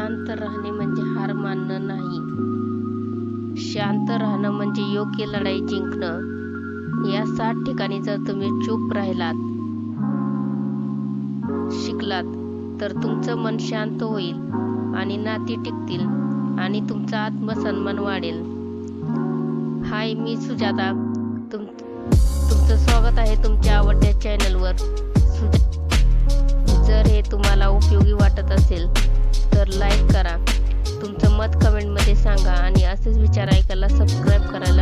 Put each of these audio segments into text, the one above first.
शांत राहणे म्हणजे हार मानणं नाही. शांत राहणं म्हणजे योग्य लढाई जिंकणं. या सात ठिकाणी जर तुम्ही चूप राहिलात शिकलात तर तुमचं मन शांत होईल आणि नाती टिकतील आणि तुमचा आत्मसन्मान वाढेल. हाय मी सुजाता. तुम तुमचं स्वागत आहे तुमच्या आवडत्या चॅनलवर सुजा जर हे तुम्हाला उपयोगी वाटत असेल तर लाईक करा. तुमचं मत कमेंटमध्ये सांगा आणि असेच विचार ऐकायला सबस्क्राईब करायला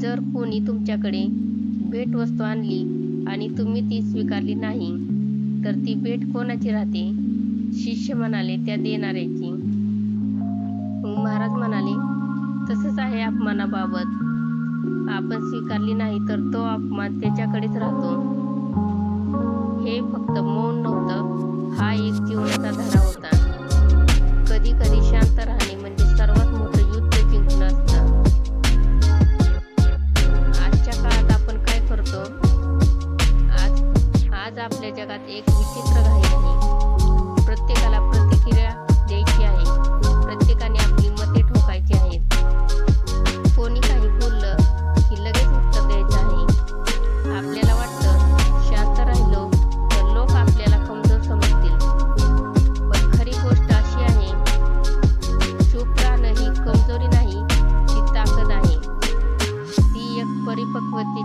जर कोणी तुमच्याकडे भेटवस्तू आणली आणि तुम्ही ती स्वीकारली नाही तर ती भेट कोणाची राहते? शिष्य म्हणाले त्या देणाऱ्याची. महाराज म्हणाले तसंच आहे अपमानाबाबत. आपण स्वीकारली नाही तर तो अपमान त्याच्याकडेच राहतो. हे फक्त मौन नव्हतं. हा एक जीवनाचा धडा होता.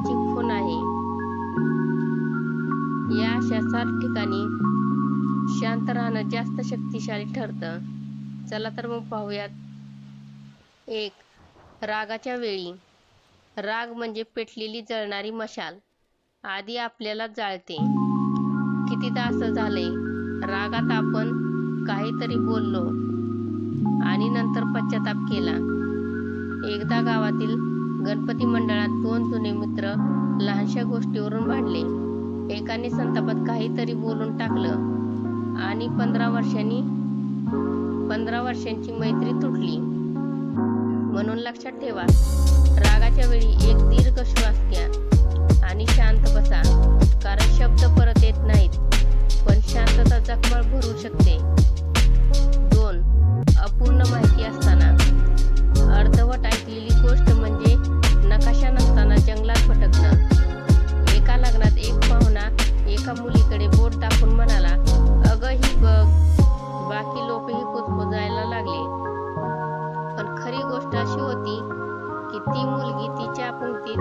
परिपक्वतेची खूण आहे. या अशा सात ठिकाणी शांत राहणं जास्त शक्तिशाली ठरतं. चला तर मग पाहूयात. एक रागाच्या वेळी. राग म्हणजे पेटलेली जळणारी मशाल. आधी आपल्याला जाळते. कितीदा असं झालंय रागात आपण काहीतरी बोललो आणि नंतर पश्चाताप केला. एकदा गावातील गणपती मंडळात दोन जुने मित्र लहानशा गोष्टीवरून भांडले. एकाने संतापात काहीतरी बोलून टाकलं आणि पंधरा वर्षांनी पंधरा वर्षांची मैत्री तुटली. म्हणून लक्षात ठेवा रागाच्या वेळी एक दीर्घ श्वास घ्या आणि शांत बसा कारण शब्द परत येत नाहीत. एका मुलीकडे बोट टाकून म्हणाला अगं ही बघ बाकी लोकही कुजबुजायला लागले. पण खरी गोष्ट अशी होती की ती मुलगी तिच्या पंक्तीत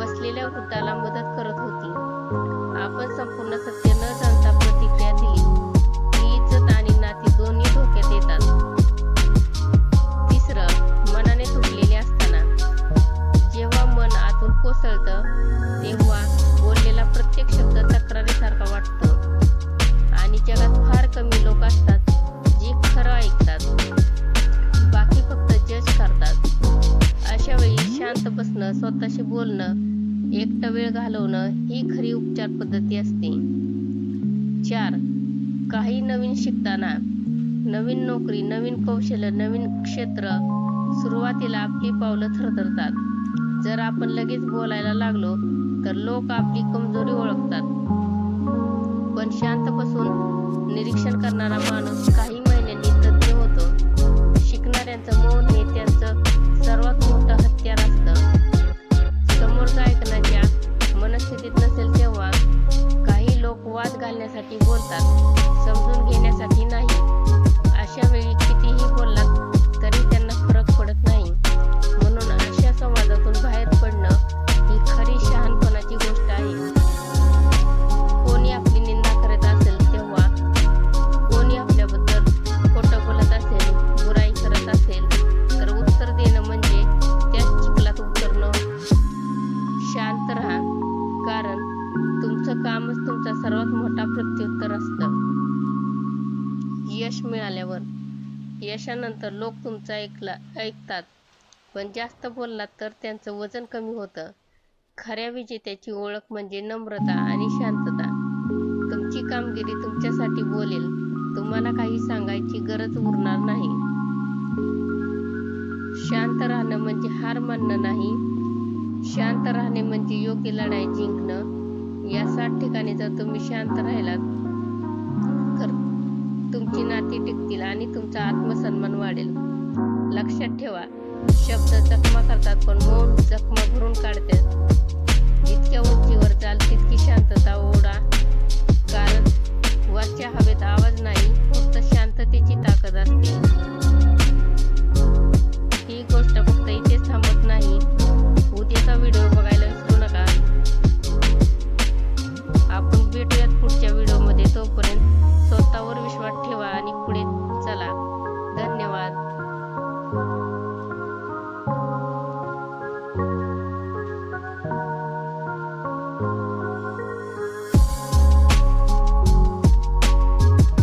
बसलेल्या वृद्धाला मदत करत होती. आपण संपूर्ण सत्य न जाणता स्वतःशी बोलणं एकटा वेळ घालवणं ही खरी उपचार पद्धती असते. चार काही नवीन शिकताना नवीन नोकरी नवीन कौशल्य नवीन क्षेत्र सुरुवातीला आपली पावलं थरथरतात. जर आपण लगेच बोलायला लागलो तर लोक आपली कमजोरी ओळखतात. पण शांत बसून निरीक्षण करणारा माणूस काही झाल्यावर यशानंतर लोक तुमचं ऐकला ऐकतात. पण जास्त बोललात तर त्यांचं वजन कमी होतं. खऱ्या विजेत्याची ओळख म्हणजे नम्रता आणि शांतता. तुमची कामगिरी तुमच्यासाठी बोलेल. तुम्हाला काही सांगायची गरज उरणार नाही. शांत राहणं म्हणजे हार मानणं नाही. शांत राहणे म्हणजे योग्य लढाई जिंकणं. या सात ठिकाणी जर तुम्ही शांत राहिलात तुमची नाती टिकतील आणि तुमचा आत्मसन्मान वाढेल. लक्षात ठेवा शब्द जखमा करतात पण मौन जखमा भरून काढतात.